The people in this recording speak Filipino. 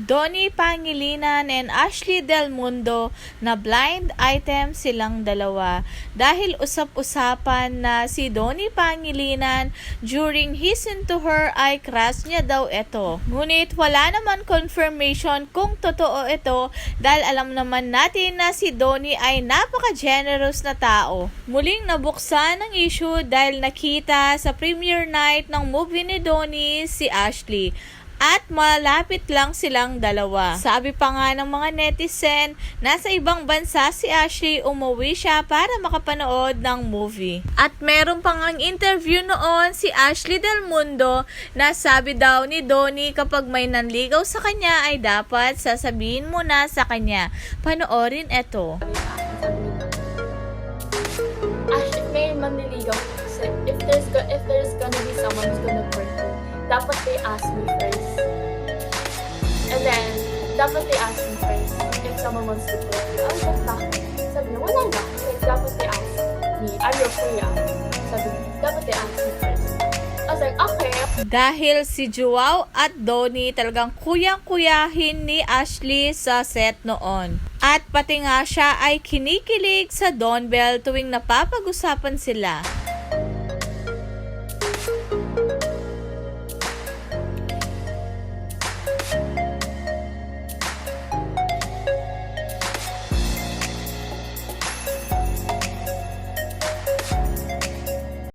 Donnie Pangilinan and Ashley Del Mundo na blind item silang dalawa dahil usap-usapan na si Donnie Pangilinan during his into her ay crush niya daw ito. Ngunit wala naman confirmation kung totoo ito dahil alam naman natin na si Donnie ay napaka-generous na tao. Muling nabuksan ang issue dahil nakita sa premiere night ng movie ni Donnie si Ashley at malapit lang silang dalawa. Sabi pa nga ng mga netizen, nasa ibang bansa si Ashley umuwi siya para makapanood ng movie. At meron pang ang interview noon si Ashley Del Mundo na sabi daw ni Donnie kapag may nanligaw sa kanya ay dapat sasabihin mo na sa kanya. Panoorin ito. Ash, if may manliligaw, if there's if there's gonna be someone who's gonna court you, dapat they ask me first. And then, dapat they ask me first if someone wants to you. I was like? Sabi niya, wala lang. Like, dapat they ask me, are you free? ah? Sabi niya, dapat they ask me first. I okay. Dahil si Joao at Donnie talagang kuyang-kuyahin ni Ashley sa set noon. At pati nga siya ay kinikilig sa Don Bell tuwing napapag-usapan sila.